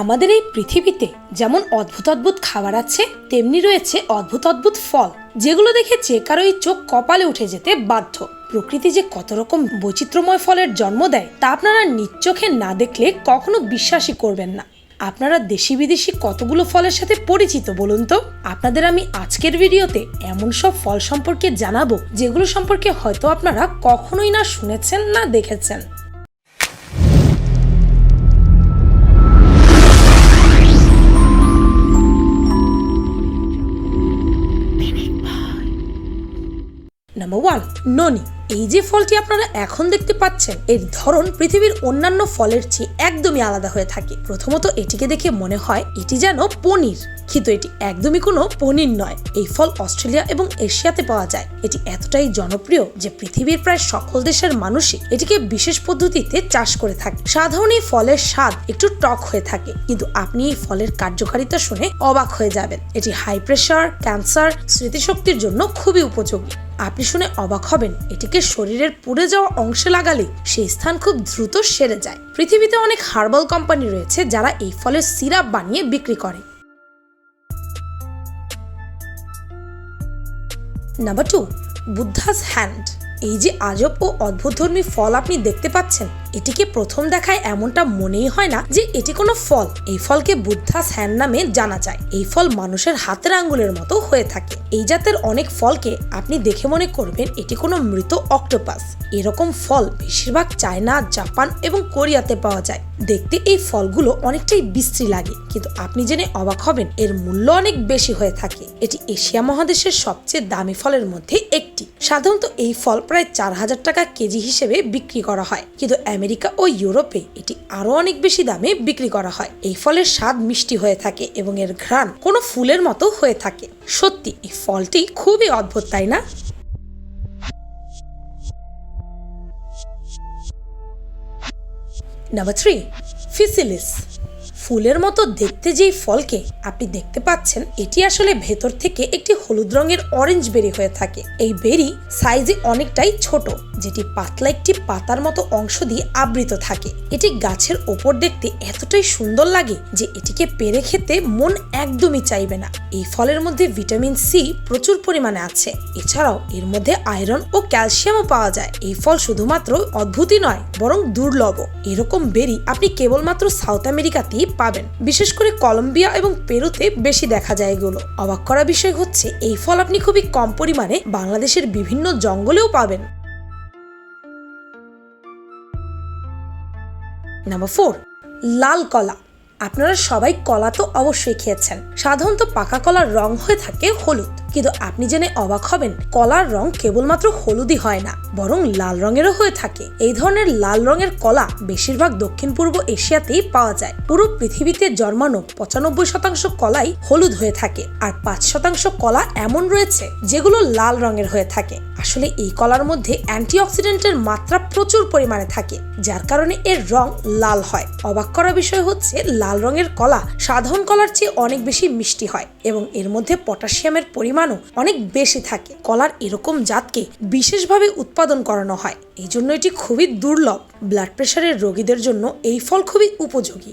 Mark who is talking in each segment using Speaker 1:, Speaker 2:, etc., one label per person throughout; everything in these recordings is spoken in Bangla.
Speaker 1: আমাদের এই পৃথিবীতে যেমন অদ্ভুত অদ্ভুত খাবার আছে, তেমনি রয়েছে অদ্ভুত অদ্ভুত ফল, যেগুলো দেখে যে কারও এই চোখ কপালে উঠে যেতে বাধ্য। প্রকৃতি যে কত রকম বৈচিত্র্যময় ফলের জন্ম দেয়, তা আপনারা নিজ চোখে না দেখলে কখনো বিশ্বাসই করবেন না। আপনারা দেশি বিদেশি কতগুলো ফলের সাথে পরিচিত বলুন তো? আপনাদের আমি আজকের ভিডিওতে এমন সব ফল সম্পর্কে জানাব, যেগুলো সম্পর্কে হয়তো আপনারা কখনোই না শুনেছেন না দেখেছেন। নাম্বার ওয়ান ননি এই যে ফলটি আপনারা এখন দেখতে পাচ্ছেন, এর ধরন পৃথিবীর অন্যান্য ফলের চেয়ে একদমই আলাদা হয়ে থাকে। প্রথমত এটিকে দেখে মনে হয় এটি যেন পনির। কিন্তু এটি একদমই কোনো পনির নয়। এই ফল অস্ট্রেলিয়া এবং এশিয়াতে পাওয়া যায়। এটি এতটাই জনপ্রিয় যে পৃথিবীর প্রায় সকল দেশের মানুষই এটিকে বিশেষ পদ্ধতিতে চাষ করে থাকে। সাধারণ এই ফলের স্বাদ একটু টক হয়ে থাকে, কিন্তু আপনি এই ফলের কার্যকারিতা শুনে অবাক হয়ে যাবেন। এটি হাই প্রেশার ক্যান্সার স্মৃতিশক্তির জন্য খুবই উপযোগী। আপনি শুনে অবাক হবেন, এটিকে শরীরের পুড়ে যাওয়া অংশে লাগালে সেই স্থান খুব দ্রুত সেরে যায়। পৃথিবীতে অনেক হার্বাল কোম্পানি রয়েছে যারা এই ফলের সিরাপ বানিয়ে বিক্রি করে। Number two, Buddha's hand. এই যে আজব ও অদ্ভুতধর্মী ফল আপনি দেখতে পাচ্ছেন এটিকে প্রথম দেখায় এমনটা মনেই হয় না যে এটি কোনো ফল। এই ফলকে বুদ্ধাস হ্যান্ড নামে জানা যায়। এই ফল মানুষের হাতের আঙ্গুলের মতো হয়ে থাকে। এই জাতের অনেক ফলকে আপনি দেখে মনে করবেন এটি কোনো মৃত অক্টোপাস। এরকম ফল বেশিরভাগ চায়না, জাপান এবং কোরিয়াতে পাওয়া যায়। দেখতে এই ফলগুলো অনেকটাই বিশ্রী লাগে, কিন্তু আপনি জেনে অবাক হবেন এর মূল্য অনেক বেশি হয়ে থাকে। এটি এশিয়া মহাদেশের সবচেয়ে দামি ফলের মধ্যে একটি। সাধারণত এই ফল প্রায় চার হাজার টাকা কেজি হিসেবে বিক্রি করা হয়, কিন্তু আমেরিকা ও ইউরোপে এটি আরও অনেক বেশি দামে বিক্রি করা হয়। এই ফলের স্বাদ মিষ্টি হয়ে থাকে এবং এর ঘ্রাণ কোনো ফুলের মতো হয়ে থাকে। সত্যি, এই ফলটি খুবই অদ্ভুত, তাই না? নাম্বার থ্রি ফিসিলিস ফুলের মতো দেখতে যেই ফলকে আপনি দেখতে পাচ্ছেন, এটি আসলে ভেতর থেকে একটি হলুদ রঙের অরেঞ্জ বেরি হয়ে থাকে। এই বেরি সাইজে অনেকটাই ছোট, যেটি পাতলা একটি পাতার মতো অংশ দিয়ে আবৃত থাকে। এটি গাছের ওপর দেখতে এতটাই সুন্দর লাগে যে এটিকে পেরে খেতে মন একদমই চাইবে না। এই ফলের মধ্যে ভিটামিন সি প্রচুর পরিমাণে আছে। এছাড়াও এর মধ্যে আয়রন ও ক্যালসিয়ামও পাওয়া যায়। এই ফল শুধুমাত্র অদ্ভুতই নয়, বরং দুর্লভ। এরকম বেরি আপনি কেবলমাত্র সাউথ আমেরিকাতেই পাবেন। বিশেষ করে কলম্বিয়া এবং পেরুতে বেশি দেখা যায় এগুলো। অবাক করা বিষয় হচ্ছে, এই ফল আপনি খুবই কম পরিমাণে বাংলাদেশের বিভিন্ন জঙ্গলেও পাবেন। নাম্বার ফোর লাল কলা। আপনারা সবাই কলা তো অবশ্যই খেয়েছেন। সাধারণত পাকা কলার রং হয়ে থাকে হলুদ। কিন্তু আপনি জেনে অবাক হবেন, কলার রং কেবলমাত্র হলুদই হয় না, বরং লাল রঙেরও হয়ে থাকে। এই ধরনের লাল রঙের কলা বেশিরভাগ দক্ষিণ পূর্ব এশিয়াতেই পাওয়া যায়। পুরো পৃথিবীতে জন্মানো পঁচানব্বই শতাংশ কলাই হলুদ হয়ে থাকে, আর পাঁচ শতাংশ কলা এমন রয়েছে যেগুলো লাল রঙের হয়ে থাকে। আসলে এই কলার মধ্যে অ্যান্টিঅক্সিডেন্টের মাত্রা প্রচুর পরিমাণে থাকে, যার কারণে এর রং লাল হয়। অবাক করা বিষয় হচ্ছে, লাল রঙের কলা সাধারণ কলার চেয়ে অনেক বেশি মিষ্টি হয়, এবং এর মধ্যে পটাশিয়ামের পরিমাণও অনেক বেশি থাকে। কলার এরকম জাতকে বিশেষভাবে উৎপাদন করানো হয়। এই জন্য এটি খুবই দুর্লভ। ব্লাড প্রেশারের রোগীদের জন্য এই ফল খুবই উপযোগী।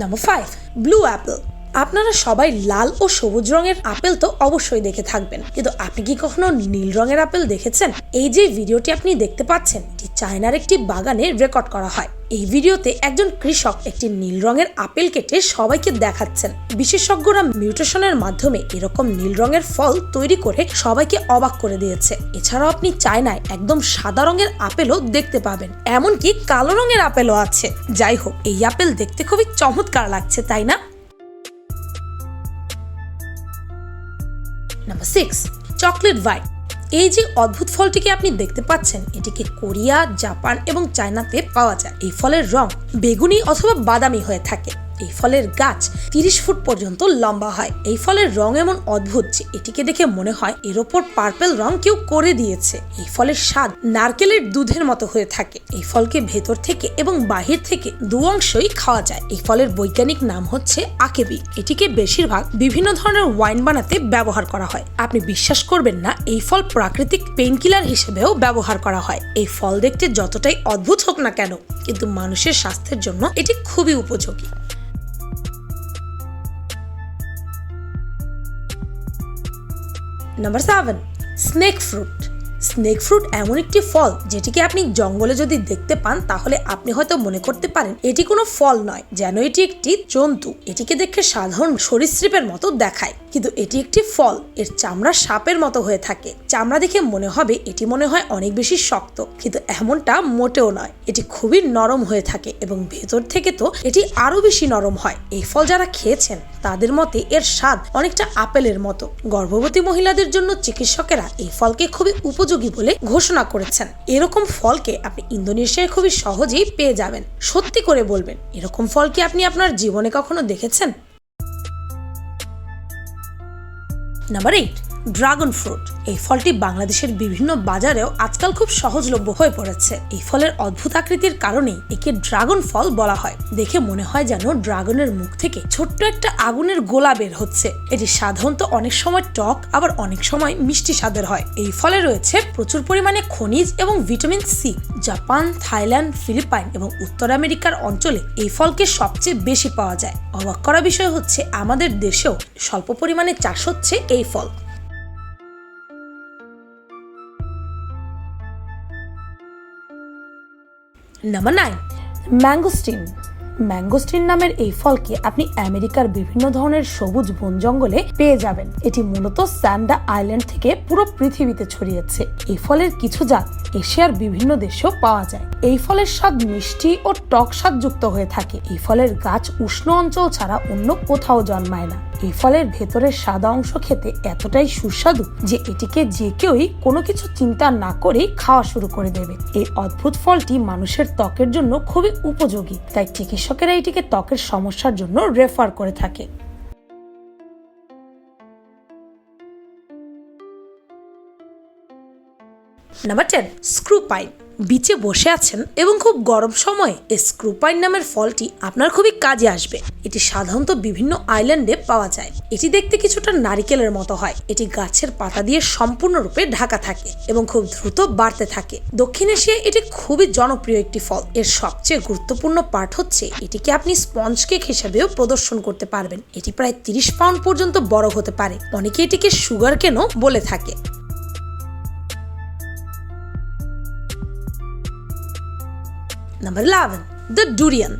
Speaker 1: নাম্বার ফাইভ ব্লু অ্যাপেল আপনারা সবাই লাল ও সবুজ রঙের আপেল তো অবশ্যই দেখে থাকবেন। কিন্তু আপনি কি কখনো নীল রঙের আপেল দেখেছেন? এই যে ভিডিওটি আপনি দেখতে পাচ্ছেন, এটি চায়নার একটি বাগানে রেকর্ড করা হয়। এই ভিডিওতে একজন কৃষক একটি নীল রঙের আপেল কেটে সবাইকে দেখাচ্ছেন। বিশেষজ্ঞরা মিউটেশনের মাধ্যমে এরকম নীল রঙের ফল তৈরি করে সবাইকে অবাক করে দিয়েছে। এছাড়াও আপনি চায়নায় একদম সাদা রঙের আপেলও দেখতে পাবেন, এমনকি কালো রঙের আপেলও আছে। যাই হোক, এই আপেল দেখতে খুবই চমৎকার লাগছে, তাই না? নাম্বার সিক্স চকলেট ভাইট এই যে অদ্ভুত ফলটিকে আপনি দেখতে পাচ্ছেন, এটিকে কোরিয়া, জাপান এবং চায়নাতে পাওয়া যায়। এই ফলের রং বেগুনি অথবা বাদামি হয়ে থাকে। এই ফলের গাছ তিরিশ ফুট পর্যন্ত লম্বা হয়। এই ফলের রং এমন অদ্ভুত যে এটিকে দেখে মনে হয় এর ওপর পার্পেল রং কেউ করে দিয়েছে। এই ফলের স্বাদ নারকেলের দুধের মতো হয়ে থাকে। এই ফলকে ভেতর থেকে এবং বাহির থেকে দু অংশই খাওয়া যায়। এই ফলের বৈজ্ঞানিক নাম হচ্ছে আকেবি। এটিকে বেশিরভাগ বিভিন্ন ধরনের ওয়াইন বানাতে ব্যবহার করা হয়। আপনি বিশ্বাস করবেন না, এই ফল প্রাকৃতিক পেইনকিলার হিসেবেও ব্যবহার করা হয়। এই ফল দেখতে যতটাই অদ্ভুত হোক না কেন, কিন্তু মানুষের স্বাস্থ্যের জন্য এটি খুবই উপযোগী। Number seven snake fruit snake fruit এমন একটি ফল যেটিকে আপনি জঙ্গলে যদি দেখতে পান, তাহলে আপনি হয়তো মনে করতে পারেন এটি কোনো ফল নয়, যেন এটি একটি জন্তু। এটিকে দেখে সাধারণ সরীসৃপের মতো দেখায়। কিন্তু এটি একটি ফল, এর চামড়া সাপের মতো হয়ে থাকে। চামড়া দেখে মনে হবে এটি মনে হয় অনেক বেশি শক্ত, কিন্তু এমনটা মোটেও নয়। এটি খুবই নরম হয়ে থাকে এবং ভেতর থেকে তো এটি আরও বেশি নরম হয়। এই ফল যারা খেয়েছেন, তাদের মতে এর স্বাদ অনেকটা আপেলের মতো। গর্ভবতী মহিলাদের জন্য চিকিৎসকেরা এই ফলকে খুবই উপযোগী বলে ঘোষণা করেছেন। এরকম ফলকে আপনি ইন্দোনেশিয়ায় খুবই সহজেই পেয়ে যাবেন। সত্যি করে বলবেন, এরকম ফল কি আপনি আপনার জীবনে কখনো দেখেছেন? Number eight dragon fruit. এই ফলটি বাংলাদেশের বিভিন্ন বাজারেও আজকাল খুব সহজলভ্য হয়ে পড়েছে। এই ফলের অদ্ভুত আকৃতির কারণেই একে ড্রাগন ফল বলা হয়। দেখে মনে হয় যেন ড্রাগনের মুখ থেকে ছোট্ট একটা আগুনের গোলা বের হচ্ছে। এটি সাধারণত অনেক সময় টক, আবার অনেক সময় মিষ্টি স্বাদের হয়। এই ফলে রয়েছে প্রচুর পরিমাণে খনিজ এবং vitamin C, Japan, Thailand, Philippines এবং উত্তর আমেরিকার অঞ্চলে এই ফলকে সবচেয়ে বেশি পাওয়া যায়। অবাক করা বিষয় হচ্ছে, আমাদের দেশেও স্বল্প পরিমাণে চাষ হচ্ছে এই ফল। নাম্বার নাইন ম্যাঙ্গোস্টিন ম্যাঙ্গোস্টিন নামের এই ফলকে আপনি আমেরিকার বিভিন্ন ধরনের সবুজ বন জঙ্গলে পেয়ে যাবেন। এটি মূলত স্যান্ডা আইল্যান্ড থেকে পুরো পৃথিবীতে ছড়িয়েছে। এই ফলের কিছু জাত এশিয়ার বিভিন্ন দেশেও পাওয়া যায়। এই ফলের স্বাদ মিষ্টি ও টক স্বাদ যুক্ত হয়ে থাকে। এই ফলের গাছ উষ্ণ অঞ্চল ছাড়া অন্য কোথাও জন্মায় না। এই ফলের ভেতরের সাদা অংশ খেতে এতটাই সুস্বাদু যে এটিকে যে কেউই কোনো কিছু চিন্তা না করেই খাওয়া শুরু করে দেবে। এই অদ্ভুত ফলটি মানুষের ত্বকের জন্য খুবই উপযোগী, তাই চিকিৎসকেরা এটিকে ত্বকের সমস্যার জন্য রেফার করে থাকে। নাম্বার টেন স্ক্রু পাইন বিচে বসে আছেন এবং খুব গরম সময়ে এই স্ক্রুপাইন নামের ফলটি আপনার খুবই কাজে আসবে। এটি সাধারণত বিভিন্ন আইল্যান্ডে পাওয়া যায়। এটি দেখতে কিছুটা নারিকেলের মতো হয়। এটি গাছের পাতা দিয়ে সম্পূর্ণরূপে ঢাকা থাকে এবং খুব দ্রুত বাড়তে থাকে। দক্ষিণ এশিয়ায় এটি খুবই জনপ্রিয় একটি ফল। এর সবচেয়ে গুরুত্বপূর্ণ পার্ট হচ্ছে এটিকে আপনি স্পঞ্জ কেক হিসেবেও প্রদর্শন করতে পারবেন। এটি প্রায় তিরিশ পাউন্ড পর্যন্ত বড় হতে পারে। অনেকে এটিকে সুগার কেনও বলে থাকে। নাম্বার ইলেভেন দ্য ডুরিয়ান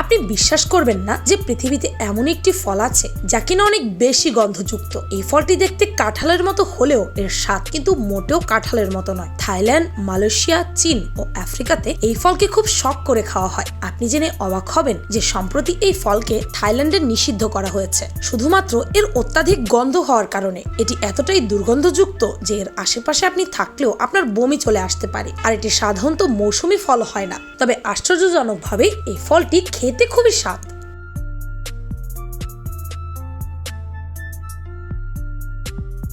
Speaker 1: আপনি বিশ্বাস করবেন না যে পৃথিবীতে এমন একটি ফল আছে যা কিনা অনেক বেশি গন্ধযুক্ত। এই ফলটি দেখতে কাঁঠালের মতো হলেও এর স্বাদ কিন্তু মোটেও কাঁঠালের মতো নয়। থাইল্যান্ড, মালয়েশিয়া, চীন ও আফ্রিকাতে এই ফলকে খুব শখ করে খাওয়া হয়। আপনি জেনে অবাক হবেন যে সম্প্রতি এই ফলকে থাইল্যান্ডে নিষিদ্ধ করা হয়েছে। শুধুমাত্র এর অত্যাধিক গন্ধ হওয়ার কারণে এটি এতটাই দুর্গন্ধযুক্ত যে এর আশেপাশে আপনি থাকলেও আপনার বমি চলে আসতে পারে। আর এটি সাধারণত মৌসুমি ফল হয় না। তবে আশ্চর্যজনকভাবে এই ফলটি খেতে খুবই স্বাদ।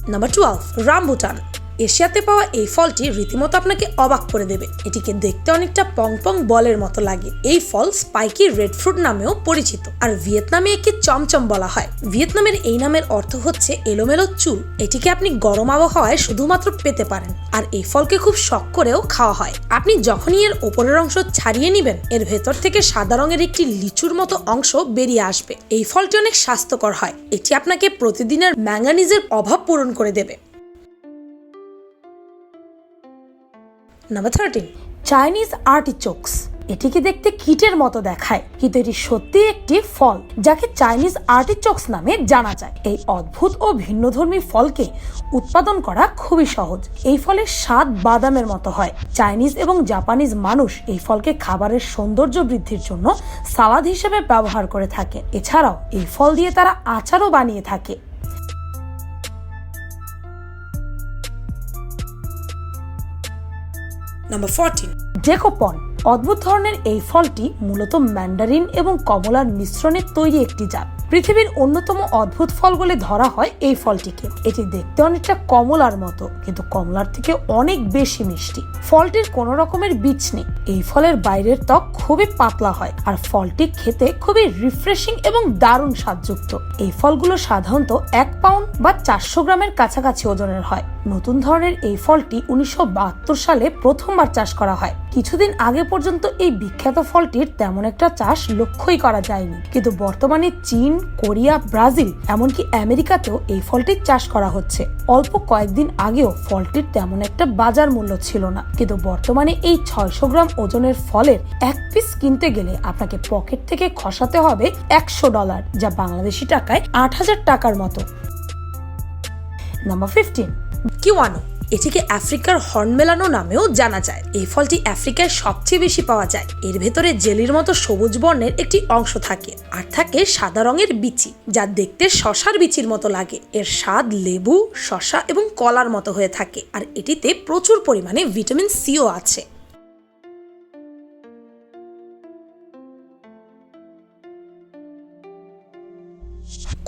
Speaker 1: নাম্বার টুয়েলভ রামবুটান এশিয়াতে পাওয়া এই ফলটি রীতিমতো আপনাকে অবাক করে দেবে। এটিকে দেখতে অনেকটা পং পং বলের মতো লাগে। এই ফল স্পাইকি রেড ফ্রুট নামেও পরিচিত। আর ভিয়েতনামে একে চমচম বলা হয়। ভিয়েতনামের এই নামের অর্থ হচ্ছে এলোমেলো চুল। এটিকে আপনি গরম আবহাওয়ায় শুধুমাত্র পেতে পারেন। আর এই ফলকে খুব শখ করেও খাওয়া হয়। আপনি যখনই এর ওপরের অংশ ছাড়িয়ে নেবেন, এর ভেতর থেকে সাদা রঙের একটি লিচুর মতো অংশ বেরিয়ে আসবে। এই ফলটি অনেক স্বাস্থ্যকর হয়। এটি আপনাকে প্রতিদিনের ম্যাঙ্গানিজের অভাব পূরণ করে দেবে। নাম্বার থার্টিন চাইনিজ আর্টিচোকস এটিকে দেখতে কিটের মতো দেখায়, কিন্তু এটি সত্যি একটি ফল, যাকে চাইনিজ আর্টিচোকস নামে জানা যায়। এই অদ্ভুত ও ভিন্নধর্মী ফলকে উৎপাদন করা খুবই সহজ। এই ফলের স্বাদ বাদামের মতো হয়। চাইনিজ এবং জাপানিজ মানুষ এই ফলকে খাবারের সৌন্দর্য বৃদ্ধির জন্য সালাদ হিসেবে ব্যবহার করে থাকে। এছাড়াও এই ফল দিয়ে তারা আচারও বানিয়ে থাকে। নাম্বার ফোরটিন ডেকোপন অদ্ভুত ধরনের এই ফলটি মূলত ম্যান্ডারিন এবং কমলার মিশ্রণে তৈরি একটি জাত। পৃথিবীর অন্যতম অদ্ভুত ফল বলে ধরা হয় এই ফলটিকে। এটি দেখতে অনেকটা কমলার মতো, কিন্তু কমলার থেকে অনেক বেশি মিষ্টি। ফলটির কোনো রকমের বীজ নেই। এই ফলের বাইরের ত্বক খুবই পাতলা হয় আর ফলটি খেতে খুবই রিফ্রেশিং এবং দারুণ স্বাদযুক্ত। এই ফলগুলো সাধারণত এক পাউন্ড বা চারশো গ্রামের কাছাকাছি ওজনের হয়। নতুন ধরনের এই ফলটি উনিশশো বাহাত্তর সালে প্রথমবার চাষ করা হয়। কিছুদিন আগে পর্যন্ত এই বিখ্যাত ফলটির তেমন একটা চাষ লক্ষ্যই করা যায়নি। কিন্তু বর্তমানে চীন, কোরিয়া, ব্রাজিল, এমনকি আমেরিকাতেও এই ফলটির চাষ করা হচ্ছে। অল্প কয়েকদিন আগেও ফলটির তেমন একটা বাজার মূল্য ছিল না। কিন্তু বর্তমানে এই ছয়শো গ্রাম ওজনের ফলের এক পিস কিনতে গেলে আপনাকে পকেট থেকে খসাতে হবে একশো ডলার, যা বাংলাদেশি টাকায় আট হাজার টাকার মতো। নাম্বার ফিফটিন কিওয়ানো এটিকে আফ্রিকার হর্ন মেলানো নামেও জানা যায়। এই ফলটি আফ্রিকায় সবচেয়ে বেশি পাওয়া যায়। এর ভেতরে জেলির মতো সবুজ বর্ণের একটি অংশ থাকে আর থাকে সাদা রঙের বিচি, যা দেখতে শশার বিচির মতো লাগে। এর স্বাদ লেবু, শশা এবং কলার মতো হয়ে থাকে আর এটিতে প্রচুর পরিমাণে ভিটামিন সিও আছে।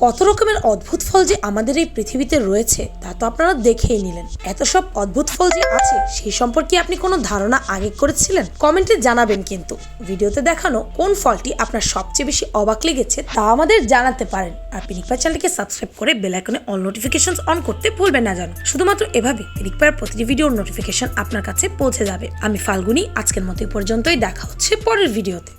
Speaker 1: কত রকমের অদ্ভুত ফল যে আমাদের এই পৃথিবীতে রয়েছে, তা তো আপনারা দেখেই নিলেন। এত সব অদ্ভুত ফল যে আছে, সেই সম্পর্কে আপনি কোনো ধারণা আগে করেছিলেন? কমেন্টে জানাবেন কিন্তু। ভিডিওতে দেখানো কোন ফলটি আপনার সবচেয়ে বেশি অবাক লেগেছে, তা আমাদের জানাতে পারেন। আর পিনিকপা চ্যানেলকে সাবস্ক্রাইব করে বেল আইকনে অল নোটিফিকেশন অন করতে ভুলবেন না জানো। শুধুমাত্র এভাবে পিনিকপার প্রতিটি ভিডিওর নোটিফিকেশন আপনার কাছে পৌঁছে যাবে। আমি ফাল্গুনি, আজকের মতো পর্যন্তই। দেখা হচ্ছে পরের ভিডিওতে।